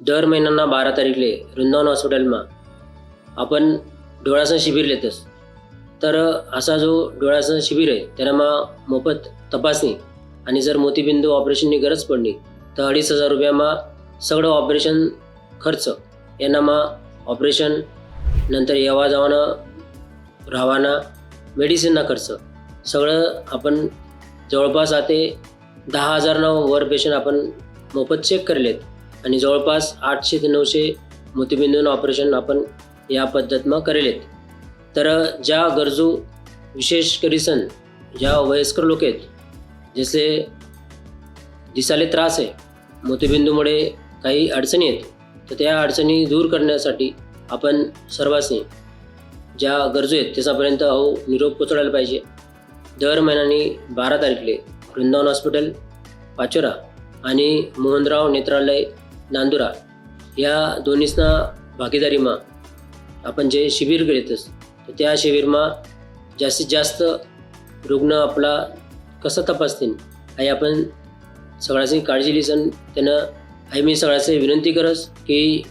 दर महिन्यांना बारा तारीखले वृंदावन हॉस्पिटलमा आपण डोळ्यासन शिबिर लेतस. तर असा जो डोळ्यासन शिबिर आहे त्याला मोफत तपासणी आणि जर मोतीबिंदू ऑपरेशननी गरज पडली तर अडीच हजार रुपयामा सगळं ऑपरेशन खर्च यांना ऑपरेशन नंतर येवा जावणं राहवाना मेडिसिनना खर्च सगळं आपण जवळपास आता दहा हजारनं वर पेशंट आपण मोफत चेक करलेत. आणि जवळपास आठशे ते नऊशे मोतीबिंदून ऑपरेशन आपण या पद्धतीनं करेलेत. तर ज्या गरजू विशेष करीसन ज्या वयस्कर लोक आहेत जसे दिसाले त्रास आहे मोतीबिंदूमुळे काही अडचणी आहेत तर त्या अडचणी दूर करण्यासाठी आपण सर्वांनी ज्या गरजू आहेत त्याच्यापर्यंत अहो निरोप पोचवायला पाहिजे. दर महिन्यानी बारा तारखेला वृंदावन हॉस्पिटल पाचोरा आणि मोहनराव नेत्रालय नांदुरा या दोन्हीसना भागीदारीमा आपण जे शिबिर घेतस तर त्या शिबिरमा जास्तीत जास्त रुग्ण आपला कसं तपासतील हे आपण सगळ्याची काळजी लिसन त्यानं आई मी सगळ्याचे विनंती करस की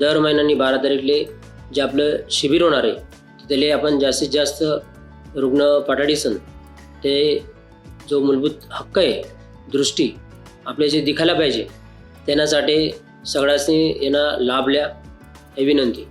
दर महिन्यानी बारा तारीखले जे आपलं शिबिर होणार आहे त्याला आपण जास्तीत जास्त रुग्ण पाठाडीसन ते जो मूलभूत हक्क आहे दृष्टी आपल्या जे दिखायला पाहिजे. त्याच्यासाठी सगळ्यांनी यांना लाभल्या. हे विनंती